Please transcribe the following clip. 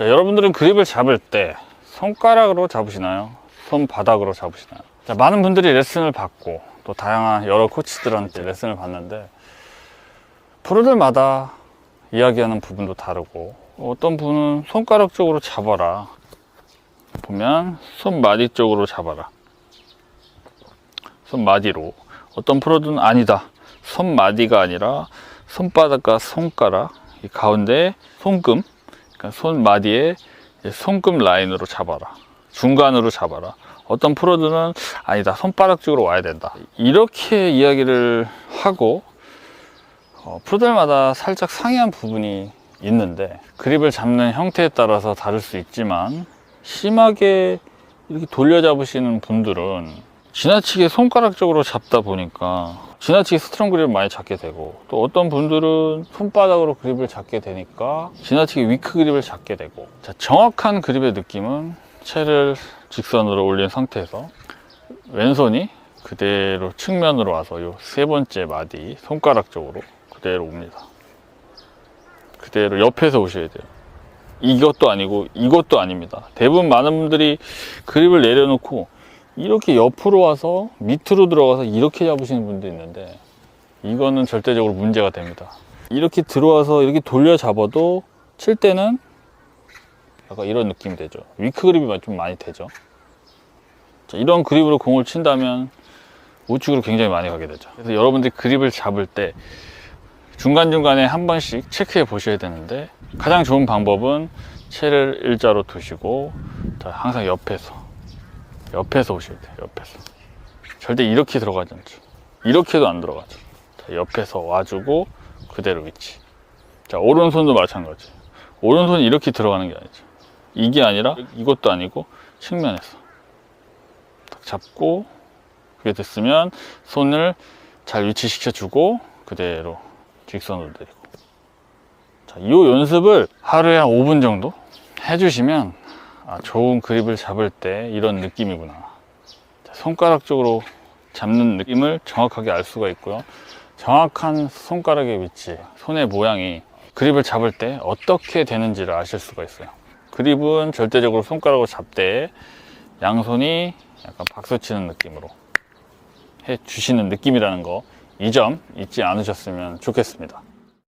자, 여러분들은 그립을 잡을 때 손가락으로 잡으시나요? 손바닥으로 잡으시나요? 자, 많은 분들이 레슨을 받고 또 다양한 여러 코치들한테 레슨을 받는데 프로들마다 이야기하는 부분도 다르고 어떤 분은 손가락 쪽으로 잡아라. 보면 손마디 쪽으로 잡아라. 손마디로. 어떤 프로들은 아니다. 손마디가 아니라 손바닥과 손가락. 이 가운데 손금 그러니까 손마디에 손금 라인으로 잡아라. 중간으로 잡아라. 어떤 프로들은 아니다 손바닥 쪽으로 와야 된다. 이렇게 이야기를 하고 어, 프로들마다 살짝 상이한 부분이 있는데 그립을 잡는 형태에 따라서 다를 수 있지만 심하게 이렇게 돌려 잡으시는 분들은 지나치게 손가락 쪽으로 잡다 보니까 지나치게 스트롱 그립을 많이 잡게 되고 또 어떤 분들은 손바닥으로 그립을 잡게 되니까 지나치게 위크 그립을 잡게 되고 자, 정확한 그립의 느낌은 채를 직선으로 올린 상태에서 왼손이 그대로 측면으로 와서 이세 번째 마디 손가락 쪽으로 그대로 옵니다. 그대로 옆에서 오셔야 돼요. 이것도 아니고 이것도 아닙니다. 대부분 많은 분들이 그립을 내려놓고 이렇게 옆으로 와서 밑으로 들어가서 이렇게 잡으시는 분도 있는데 이거는 절대적으로 문제가 됩니다. 이렇게 들어와서 이렇게 돌려 잡아도 칠 때는 약간 이런 느낌이 되죠. 위크 그립이 좀 많이 되죠. 자, 이런 그립으로 공을 친다면 우측으로 굉장히 많이 가게 되죠. 그래서 여러분들이 그립을 잡을 때 중간중간에 한 번씩 체크해 보셔야 되는데 가장 좋은 방법은 채를 일자로 두시고 자, 항상 옆에서 옆에서 오셔야 돼요 옆에서. 절대 이렇게 들어가지 않죠. 이렇게도 안 들어가죠. 자, 옆에서 와주고 그대로 위치 자 오른손도 마찬가지. 오른손이 이렇게 들어가는 게 아니죠 이게 아니라 이것도 아니고 측면에서. 딱 잡고 그게 됐으면 손을 잘 위치시켜 주고 그대로 직선으로 내리고. 자, 이 연습을 하루에 한 5분 정도 해주시면 아, 좋은 그립을 잡을 때 이런 느낌이구나. 자, 손가락 쪽으로 잡는 느낌을 정확하게 알 수가 있고요. 정확한 손가락의 위치, 손의 모양이 그립을 잡을 때 어떻게 되는지를 아실 수가 있어요. 그립은 절대적으로 손가락으로 잡되 양손이 약간 박수 치는 느낌으로 해 주시는 느낌이라는 거 이 점 잊지 않으셨으면 좋겠습니다.